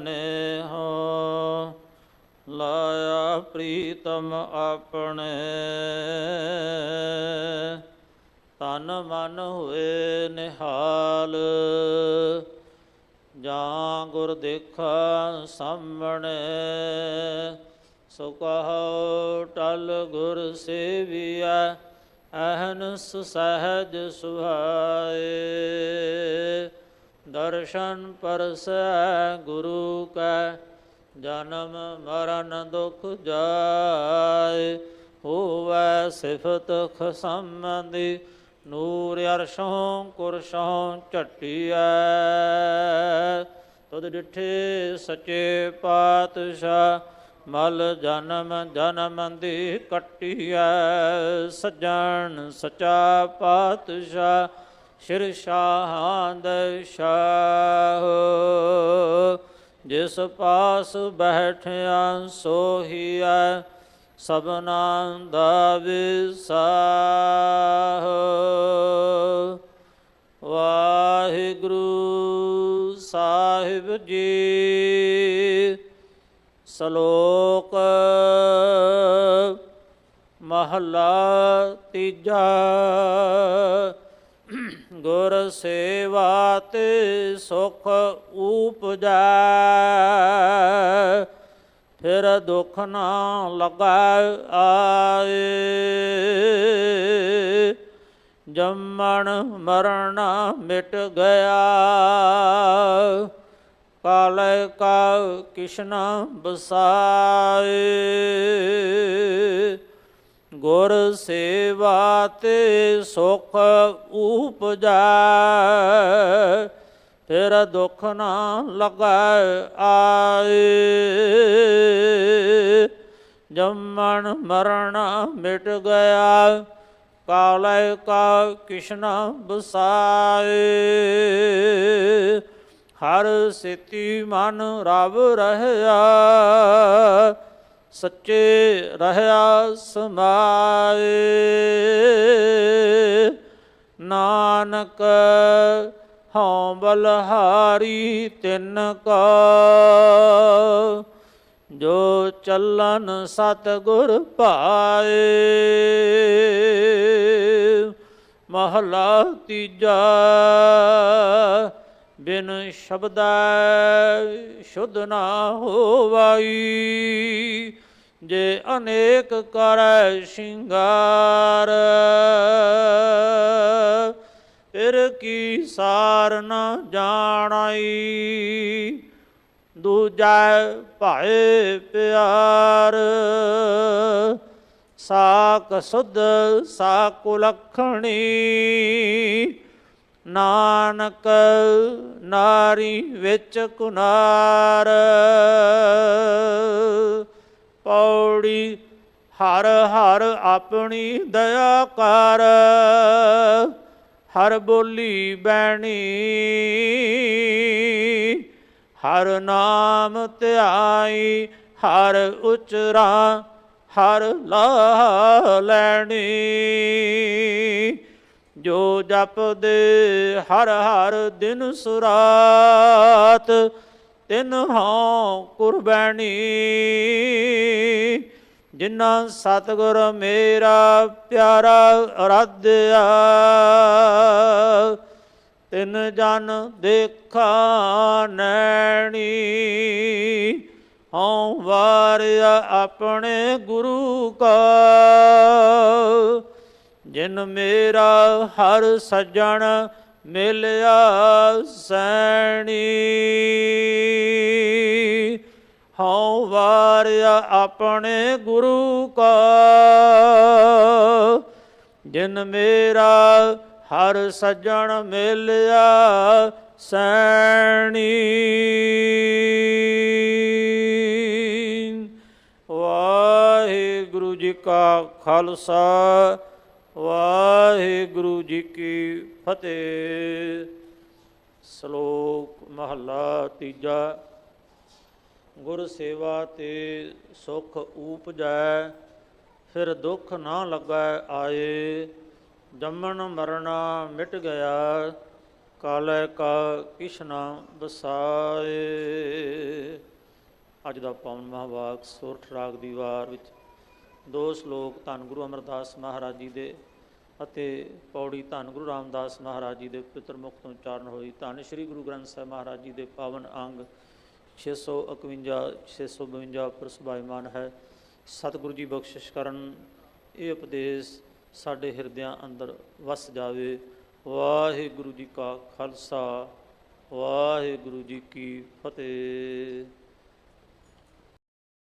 ਨੇ ਹੋ, ਲਾਇਆ ਪ੍ਰੀਤਮ ਆਪਣੇ। ਤਨ ਮਨ ਹੋਏ ਨਿਹਾਲ, ਜਾਂ ਗੁਰ ਦੇਖਾ ਸਾਹਮਣੇ। ਸੋ ਕਹੋ ਟਲ ਗੁਰ ਸੇਵੀਐ ਅਹਨਸ ਸਹਜ ਸੁਹਾਏ। ਦਰਸ਼ਨ ਪਰਸੈ ਗੁਰੂ ਕੈ, ਜਨਮ ਮਰਨ ਦੁਖ ਜਾਏ। ਹੋਵੈ ਸਿਫਤ ਖਸਮੰਦੀ ਨੂਰ ਅਰਸ਼ੋਂ ਕੁਰਸ਼ੋਂ ਝਟਿਐ। ਤੁਧ ਡਿਠੇ ਸੱਚੇ ਪਾਤਸ਼ਾਹ, ਮਲ ਜਨਮ ਜਨਮ ਦੀ ਕਟਿਐ। ਸਜਣ ਸਚਾ ਪਾਤਸ਼ਾਹ ਸ਼ਿਰ ਸ਼ਾਹਾਂ ਦੇ ਜਿਸ ਪਾਸ ਬੈਠਿਆ ਸੋਹੀਐ ਸਭਨਾ ਦਾ ਵਿਸਾਹ। ਵਾਹਿਗੁਰੂ ਸਾਹਿਬ ਜੀ, ਸ਼ਲੋਕ ਮਹਲਾ ਤੀਜਾ। ਗੁਰ ਸੇਵਾ ਤੇ ਸੁਖ ਊਪਜੈ ਫਿਰ ਦੁਖ ਨਾ ਲਗਾ ਆਏ। ਜੰਮਣ ਮਰਨ ਮਿਟ ਗਿਆ, ਕਾਲੇ ਕਾ ਕਿਸ਼ਨਾ ਬਸਾਏ ਗੁਰ ਸੇਵਾ ਤੇ ਸੁਖ ਊਪਜੈ ਫਿਰ ਦੁੱਖ ਨਾ ਲਗੈ ਆਏ। ਜੰਮਣ ਮਰਨ ਮਿਟ ਗਿਆ, ਕਾਲੇ ਕਾ ਕਿਸ਼ਨਾ ਬਸਾਏ ਹਰ ਸਿਤੀ ਮਨ ਰਵ ਰਹਿਆ ਸੱਚੇ ਰਹਿਆ ਸਮਾਏ। ਨਾਨਕ ਹਉ ਬਲਹਾਰੀ ਤਿਨ ਕਾ। ਜੋ ਚੱਲਨ ਸਤਿਗੁਰ ਭਾਏ ਮਹਲਾ ਤੀਜਾ। ਬਿਨ ਸ਼ਬਦਾ ਸ਼ੁੱਧ ਨਾ ਹੋਵਾਈ। ਜੇ ਅਨੇਕ ਕਰੈ ਸ਼ਿੰਗਾਰ, ਫਿਰ ਕੀ ਸਾਰ ਨ ਜਾਣਾਈ? ਦੂਜੈ ਭਾਏ ਪਿਆਰ, ਸਾਕ ਸੁਧ ਸਾਕੁਲਖਣੀ ਨਾਨਕ ਨਾਰੀ ਵਿੱਚ ਕੁਨਾਰ ਪੌੜੀ, ਹਰ ਹਰ ਆਪਣੀ ਦਇਆ ਕਰ। ਹਰ ਬੋਲੀ ਬੈਣੀ ਹਰ ਨਾਮ ਧਿਆਈ, ਹਰ ਉਚਰਾ, ਹਰ ਲਾ ਲੈਣੀ। ਜੋ ਜਪਦੇ ਹਰ ਹਰ ਦਿਨ ਸੁਰਾਤ ਤਿਨ ਹਉ ਕੁਰਬਾਨੀ, ਜਿਨ੍ਹਾਂ ਸਤਿਗੁਰ ਮੇਰਾ ਪਿਆਰਾ ਅਰਾਧਿਆ ਤਿਨ ਜਨ ਦੇਖਾ ਨੈਣੀ, ਹਉ ਵਾਰਿਆ ਆਪਣੇ ਗੁਰੂ ਕਾ। ਜਿਨ ਮੇਰਾ ਹਰ ਸੱਜਣ ਮਿਲਿਆ ਸੈਣੀ। ਹਉ ਵਾਰਿਆ ਆਪਣੇ ਗੁਰੂ ਕਾ, ਜਿਨ ਮੇਰਾ ਹਰ ਸੱਜਣ ਮਿਲਿਆ ਸੈਣੀ। ਵਾਹਿਗੁਰੂ ਜੀ ਕਾ ਖਾਲਸਾ ਵਾਹਿਗੁਰੂ ਜੀ ਕੀ ਫਤਿਹ। ਸ਼ਲੋਕ ਮਹੱਲਾ ਤੀਜਾ। ਗੁਰ ਸੇਵਾ ਤੇ ਸੁਖ ਉਪਜੈ, ਫਿਰ ਦੁੱਖ ਨਾ ਲੱਗੈ ਆਏ। ਜੰਮਣ ਮਰਨਾ ਮਿਟ ਗਿਆ, ਕਾਲੇ ਕਾ ਕਿਸ਼ਨਾ ਬਸਾਏ ਅੱਜ ਦਾ ਪਾਵਨ ਮਹਾਵਾਕ ਸੁਰਠ ਰਾਗ ਦੀ ਵਾਰ ਵਿੱਚ ਦੋ ਸ਼ਲੋਕ ਧੰਨ ਗੁਰੂ ਅਮਰਦਾਸ ਮਹਾਰਾਜ ਜੀ ਦੇ ਅਤੇ ਪੌੜੀ ਧੰਨ ਗੁਰੂ ਰਾਮਦਾਸ ਮਹਾਰਾਜ ਜੀ ਦੇ ਪਿਤਰ ਮੁਖ ਤੋਂ ਉਚਾਰਨ ਹੋਈ। ਧੰਨ ਸ੍ਰੀ ਗੁਰੂ ਗ੍ਰੰਥ ਸਾਹਿਬ ਮਹਾਰਾਜ ਜੀ ਦੇ ਪਾਵਨ ਅੰਗ 651 652 ਪਰ ਸੁਭਾਈਮਾਨ ਹੈ। ਸਤਿਗੁਰੂ ਜੀ ਬਖਸ਼ਿਸ਼ ਕਰਨ, ਇਹ ਉਪਦੇਸ਼ ਸਾਡੇ ਹਿਰਦਿਆਂ ਅੰਦਰ ਵਸ ਜਾਵੇ। ਵਾਹਿਗੁਰੂ ਜੀ ਕਾ ਖਾਲਸਾ, ਵਾਹਿਗੁਰੂ ਜੀ ਕੀ ਫਤਿਹ।